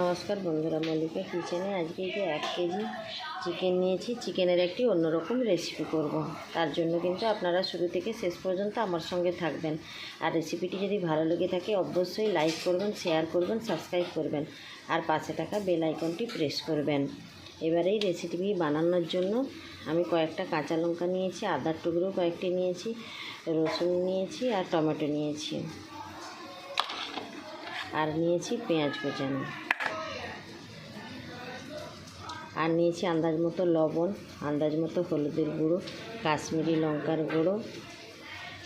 নমস্কার বন্ধুরা, মল্লিকা কিচেনে আজকে যে এক কেজি চিকেন নিয়েছি। চিকেনের একটি অন্যরকম রেসিপি করব। তার জন্য কিন্তু আপনারা শুরু থেকে শেষ পর্যন্ত আমার সঙ্গে থাকবেন। আর রেসিপিটি যদি ভালো লেগে থাকে, অবশ্যই লাইক করবেন শেয়ার করবেন সাবস্ক্রাইব করবেন। আর পাশে থাকা বেল আইকনটি প্রেস করবেন। এবার এই রেসিপি বানানোর জন্য আমি কয়েকটা কাঁচা লঙ্কা নিয়েছি, আদার টুকরো কয়েকটি নিয়েছি, রসুন নিয়েছি আর টমেটো নিয়েছি। আর নিয়েছি পেঁয়াজ কোচানো আর নিয়েছি আন্দাজ মতো লবণ, আন্দাজ মতো হলুদের গুঁড়ো, কাশ্মীরি লঙ্কার গুঁড়ো,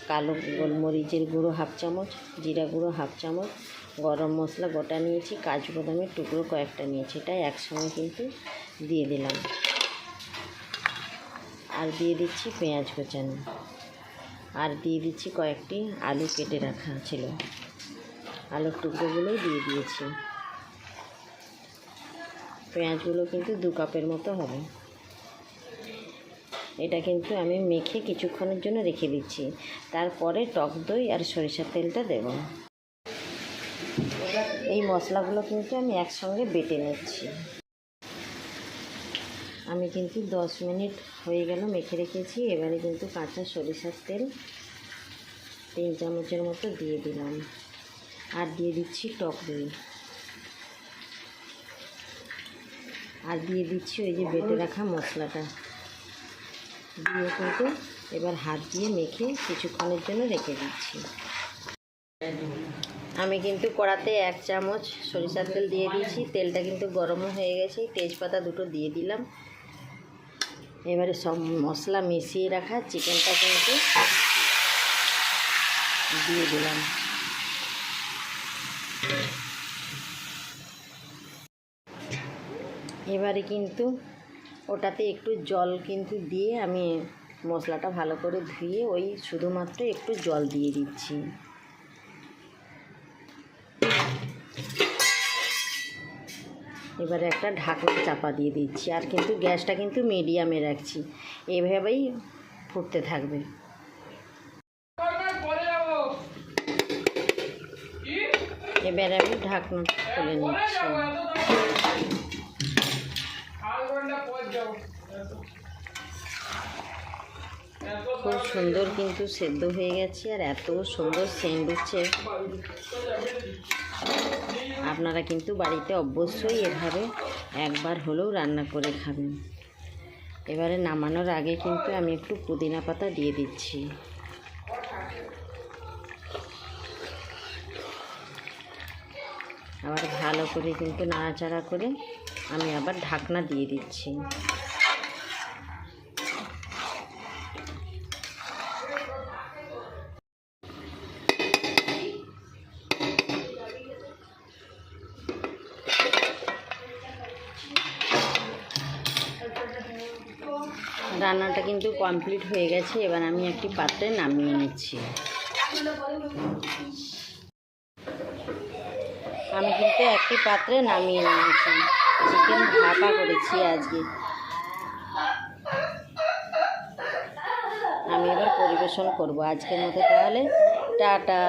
কালো গোলমরিচের গুঁড়ো হাফ চামচ, জিরা গুঁড়ো হাফ চামচ, গরম মশলা গোটা নিয়েছি, কাজু বাদামের টুকরো কয়েকটা নিয়েছি, এটা একসঙ্গে কিন্তু দিয়ে দিলাম। আর দিয়ে দিচ্ছি পেঁয়াজ কোচানো। আর দিয়ে দিচ্ছি কয়েকটি আলু কেটে রাখা ছিল। আলুর টুকরোগুলোই দিয়ে দিয়েছি। পেঁয়াজগুলো কিন্তু দু কাপের মতো হবে। এটা কিন্তু আমি মেখে কিছুক্ষণের জন্য রেখে দিচ্ছি। তারপরে টক দই আর সরিষার তেলটা দেব। এই মশলাগুলো কিন্তু আমি একসঙ্গে বেটে নিচ্ছি। আমি কিন্তু দশ মিনিট হয়ে গেল মেখে রেখেছি। এবারে কিন্তু কাঁচা সরিষার তেল তিন চামচের মতো দিয়ে দিলাম। আর দিয়ে দিচ্ছি টক দই। আর দিয়ে দিচ্ছি ওই যে বেটে রাখা মশলাটা। দিয়ে কিন্তু এবার হাত দিয়ে মেখে কিছুক্ষণের জন্য রেখে দিচ্ছি। আমি কিন্তু কড়াতে এক চামচ সরিষার তেল দিয়ে দিয়েছি। তেলটা কিন্তু গরমও হয়ে গেছে। তেজপাতা দুটো দিয়ে দিলাম। এবারে সব মশলা মিশিয়ে রাখা চিকেনটা কিন্তু দিয়ে দিলাম। এবারে কিন্তু ওটাতে একটু জল কিন্তু দিয়ে আমি মশলাটা ভালো করে ধুয়ে ওই শুধুমাত্র একটু জল দিয়ে দিচ্ছি। এবারে একটা ঢাকনা চাপা দিয়ে দিচ্ছি আর কিন্তু গ্যাসটা কিন্তু মিডিয়ামে রাখছি। এভাবেই ফুটতে থাকবে। এবারে আমি ঢাকনা খুলে নিচ্ছি। খুব সুন্দর কিন্তু সেদ্ধ হয়ে গেছে আর এত সুন্দর সেন্ট হচ্ছে আপনারা কিন্তু বাড়িতে অবশ্যই এভাবে একবার হলেও রান্না করে খাবেন। এবারে নামানোর আগে কিন্তু আমি একটু পুদিনা পাতা দিয়ে দিচ্ছি। আবার ভালো করে কিন্তু নাড়াচাড়া করে আমি আবার ঢাকনা দিয়ে দিচ্ছি। রান্নাটা কিন্তু কমপ্লিট হয়ে গেছে, এবার আমি একটি পাত্রে নামিয়ে নিচ্ছি। আমি কিন্তু একটি পাত্রে নামিয়ে নিয়েছি। চিকেন ভাপা করেছি আজকে। আমি এবার পরিবেশন করব আজকের মতো তাহলে। টাটা।